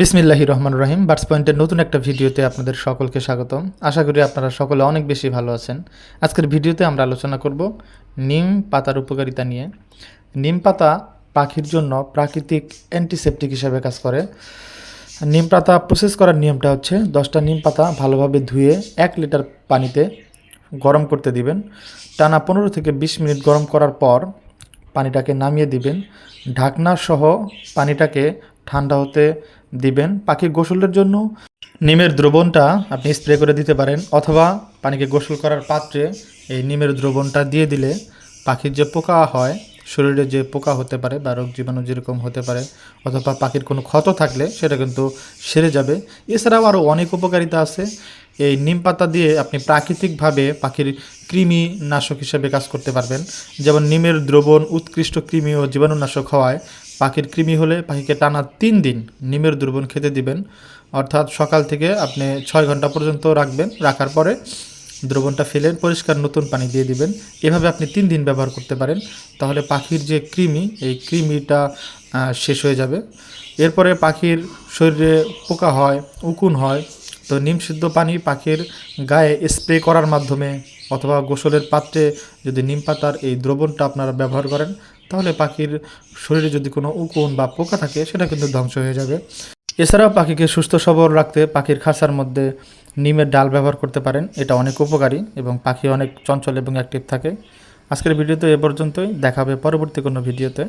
বিসমিল্লাহি রহমান রহিম। বার্ডস পয়েন্টের নতুন একটা ভিডিওতে আপনাদের সকলকে স্বাগতম। আশা করি আপনারা সকলে অনেক বেশি ভালো আছেন। আজকের ভিডিওতে আমরা আলোচনা করব নিম পাতার উপকারিতা নিয়ে। নিম পাতা পাখির জন্য প্রাকৃতিক অ্যান্টিসেপটিক হিসেবে কাজ করে। নিম পাতা প্রসেস করার নিয়মটা হচ্ছে দশটা নিম পাতা ভালোভাবে ধুয়ে এক লিটার পানিতে গরম করতে দিবেন। টানা পনেরো থেকে বিশ মিনিট গরম করার পর পানিটাকে নামিয়ে দিবেন। ঢাকনা সহ পানিটাকে ঠান্ডা হতে দিবেন। পাখি গোসলের জন্য নিমের দ্রবণটা আপনি স্প্রে করে দিতে পারেন, অথবা পানিকে গোসল করার পাত্রে এই নিমের দ্রবণটা দিয়ে দিলে পাখির যে পোকা হয়, শরীরে যে পোকা হতে পারে বা রোগ জীবাণু যেরকম হতে পারে, অথবা পাখির কোনো ক্ষত থাকলে সেটা কিন্তু সেরে যাবে। এছাড়াও আরও অনেক উপকারিতা আছে। এই নিম পাতা দিয়ে আপনি প্রাকৃতিকভাবে পাখির কৃমি নাশক হিসেবে কাজ করতে পারবেন। যেমন নিমের দ্রবণ, উৎকৃষ্ট কৃমি ও জীবাণুনাশক হওয়ায় পাখির কৃমি হলে পাখিকে টানা তিন দিন নিমের দ্রবণ খেতে দিবেন। অর্থাৎ সকাল থেকে আপনি ছয় ঘণ্টা পর্যন্ত রাখবেন। রাখার পরে দ্রবণটা ফেলে পরিষ্কার নতুন পানি দিয়ে দিবেন। এভাবে আপনি তিন দিন ব্যবহার করতে পারেন। তাহলে পাখির যে কৃমি, এই কৃমিটা শেষ হয়ে যাবে। এরপরে পাখির শরীরে পোকা হয়, উকুন হয়, তো নিম সিদ্ধ পানি পাখির গায়ে স্প্রে করার মাধ্যমে অথবা গোসলের পাত্রে যদি নিম পাতার এই দ্রবণটা আপনারা ব্যবহার করেন তাহলে পাখির শরীরে যদি কোনো উকুন বা পোকা থাকে, সেটা কিন্তু ধ্বংস হয়ে যাবে। এছাড়াও পাখিকে সুস্থ সবল রাখতে পাখির খাঁচার মধ্যে নিমের ডাল ব্যবহার করতে পারেন। এটা অনেক উপকারী এবং পাখি অনেক চঞ্চল এবং অ্যাক্টিভ থাকে। আজকের ভিডিওতে এ পর্যন্তই। দেখাবে পরবর্তী কোনো ভিডিওতে।